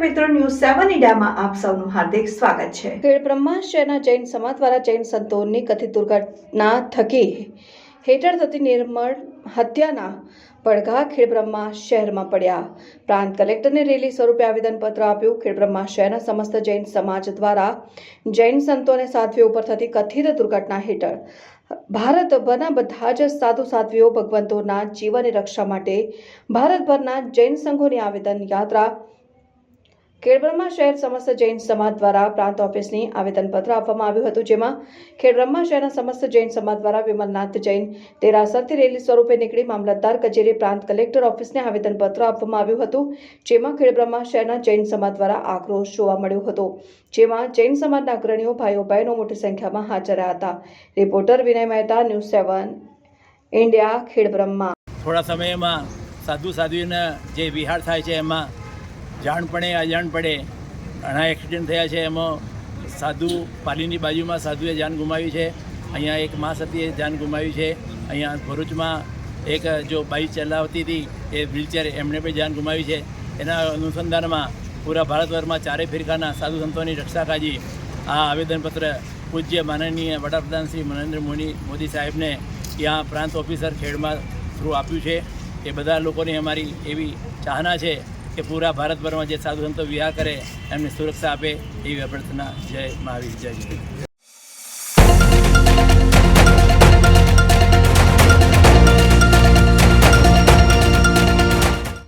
મિત્રો ન્યૂઝ સેવન ઇન્ડિયામાં આપ સૌનું હાર્દિક સ્વાગત છે. ખેડ બ્રહ્મા જૈન સમાજ દ્વારા જૈન સંતોની કથિત દુર્ઘટના થકી હેઠળ થતી નિર્મળ હત્યાના પડઘા ખેડબ્રહ્મા શહેરમાં પડ્યા. પ્રાંત કલેક્ટરને રેલી સ્વરૂપે આવેદનપત્ર આપ્યું. ખેડબ્રહ્મા શહેરના સમસ્ત જૈન સમાજ દ્વારા જૈન સંતોને સાધ્વીઓ ઉપર થતી કથિત દુર્ઘટના હેઠળ ભારતભરના બધા જ સાધુ સાધ્વીઓ, ભગવંતોના જીવનની રક્ષા માટે ભારતભરના જૈન સંઘોની આવેદન યાત્રા ખેડબ્રહ્મા શહેર સમસ્ત જૈન સમાજ દ્વારા પ્રાંત ઓફિસની આવેદનપત્ર આપવામાં આવ્યું હતું, જેમાં ખેડબ્રહ્મા શહેરના સમસ્ત જૈન સમાજ દ્વારા વિમલનાથ જૈન તેરાસરથી રેલી સ્વરૂપે નીકળી મામલતદાર કચેરી પ્રાંત કલેક્ટર ઓફિસને આવેદનપત્ર આપવામાં આવ્યું હતું, જેમાં ખેડબ્રહ્મા શહેરના જૈન સમાજ દ્વારા આક્રોશ જોવા મળ્યો હતો, જેમાં જૈન સમાજના અગ્રણીઓ, ભાઈઓ, બહેનો મોટી સંખ્યામાં હાજર રહ્યા હતા. Reporter Vinay Mehta, news seven, India, Khedbrahma. થોડા સમયમાં સાધુ સાધ્વીના જે વિહાર થાય છે, એમાં જાણપણે અજાણપણે ઘણા એક્સિડન્ટ થયા છે. એમાં સાધુ, પાલીની બાજુમાં સાધુએ જાન ગુમાવી છે. અહીંયા એક મા સતીએ જાન ગુમાવી છે. અહીંયા ભરૂચમાં એક, જો બાઈક ચલાવતી હતી, એ વ્હીલચેર એમણે પણ જાન ગુમાવી છે. એના અનુસંધાનમાં પૂરા ભારતભરમાં ચારે ફિરકાના સાધુ સંતોની રક્ષા કાજી આ આવેદનપત્ર પૂજ્ય માનનીય વડાપ્રધાન શ્રી નરેન્દ્ર મોદી મોદી સાહેબને ત્યાં પ્રાંત ઓફિસર ખેડમાં થ્રુ આપ્યું છે. એ બધા લોકોની અમારી એવી ચાહના છે. કે પૂરા ભારતભરમાં જે સાધુ સંતો વિવાહ કરે એમને સુરક્ષા આપે એવી અભ્યર્થના જય મહાવીર, જય